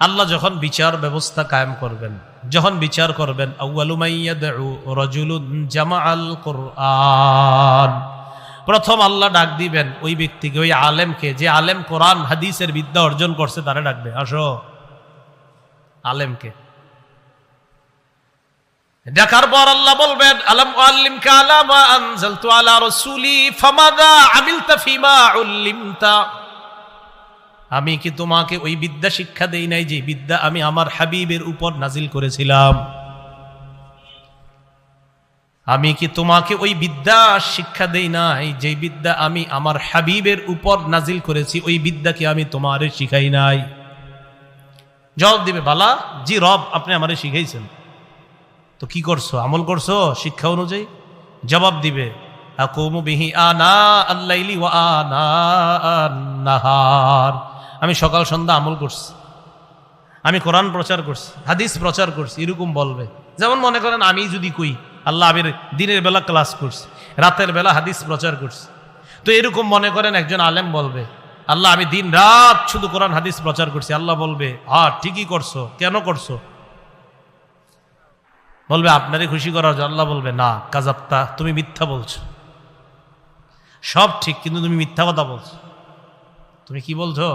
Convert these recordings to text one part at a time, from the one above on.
আল্লাহ যখন বিচার ব্যবস্থা কায়েম করবেন, যখন বিচার করবেন প্রথম আল্লাহ ডাক দিবেন ওই ব্যক্তিকে, ওই আলেমকে, যে আলেম কোরআন, হাদিসের বিদ্যা অর্জন করছে, তারা ডাকবে। আসো। আলেমকে। ডাকার পর আল্লাহ বলবেন, আলম আল্লিম কালামা ফামাদা উল্লিমতা। আমি কি তোমাকে ওই বিদ্যা শিক্ষা দেই নাই যে বিদ্যা আমি আমার হাবিবের উপর নাজিল করেছিলাম? আমি কি তোমাকে ওই বিদ্যা শিক্ষা দেই নাই যে বিদ্যা আমি আমার হাবিবের উপর নাজিল করেছি, ওই বিদ্যা কি আমি তোমারে শিখাই নাই? জবাব দিবে, বালা, জি রব আপনি আমারে শিখাইছেন। তো কি করছ? আমল করছ শিক্ষা অনুযায়ী? জবাব দিবে আনা আল্লাইলি ওয়া আনা নাহার আমি সকাল সন্ধ্যা আমল করছি। আমি কোরআন প্রচার করছি, হাদিস প্রচার করছি, এরকম বলবে। যেমন মনে করেন আমি যদি কই, আল্লাহ আবির দিনের বেলা ক্লাস করছি, রাতের বেলা হাদিস প্রচার করছি। তো এরকম মনে করেন একজন আলেম বলবে, আল্লাহ আমি দিন রাত শুধু কোরআন, হাদিস প্রচার করছি। আল্লাহ বলবে হ্যাঁ ঠিকই করছ, কেন করছ? বলবে, আপনারই খুশি করার জন্য। আল্লাহ বলবে, না কাজাপ্তা তুমি মিথ্যা বলছো। সব ঠিক, কিন্তু তুমি মিথ্যা কথা বলছো। তুমি কি বলছো?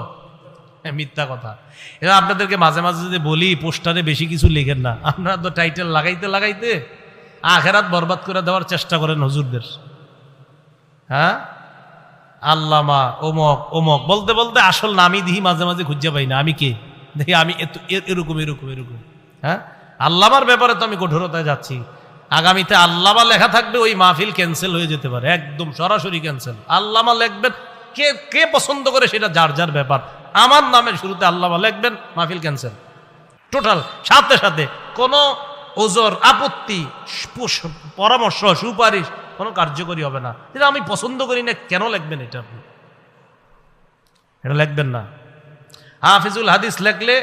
মিথ্যা কথা। এবার আপনাদেরকে মাঝে মাঝে যদি বলি, পোস্টারে বেশি কিছু লেখেন না। আপনারা তো টাইটেল লাগাইতে লাগাইতে আখেরাত বরবাদ করে দেওয়ার চেষ্টা করেন হুজুরদের। হ্যাঁ? আল্লামা ওমক ওমক, বলতে বলতে আসল নামই দিহি মাঝে মাঝে খুঁজে পাই না। আমি কে? দেখি আমি এরকম এরকম এরকম। হ্যাঁ? আল্লামার ব্যাপারে তো আমি কঠোরতায় যাচ্ছি। আগামীতে আল্লামা লেখা থাকবে, ওই মাহফিল ক্যান্সেল হয়ে যেতে পারে। একদম সরাসরি ক্যান্সেল আল্লামা লিখবেন কে কে পছন্দ করে সেটা যার যার ব্যাপার। আমার নামের শুরুতে আল্লামা লিখবেন, মাহফিল ক্যান্সেল টোটাল সাথে সাথে কোনো ওজোর আপত্তি পরামর্শ, সুপারিশ কোনো কার্যকরী হবে না। এটা আমি পছন্দ করি না, কেন লিখবেন এটা আপনি? এটা লিখবেন না। হাফিজুল হাদিস লেখলে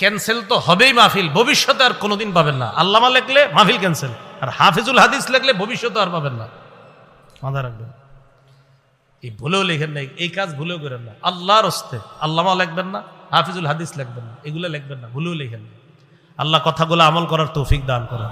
ক্যান্সেল তো হবেই মাহফিল, ভবিষ্যতে আর কোনোদিন পাবেন না। আল্লামা লেখলে মাহফিল ক্যান্সেল আর হাফিজুল হাদিস লেখলে ভবিষ্যতে আর পাবেন না। মাথা রাখবেন। এই ভুলেও লেখেন না এই কাজ ভুলেও করেন না। আল্লাহর হস্তে আল্লামা লিখবেন না, হাফিজুল হাদিস লেখবেন না, এগুলো লিখবেন না, ভুলেও লেখেন না। আল্লাহ কথাগুলো আমল করার তৌফিক দান করেন।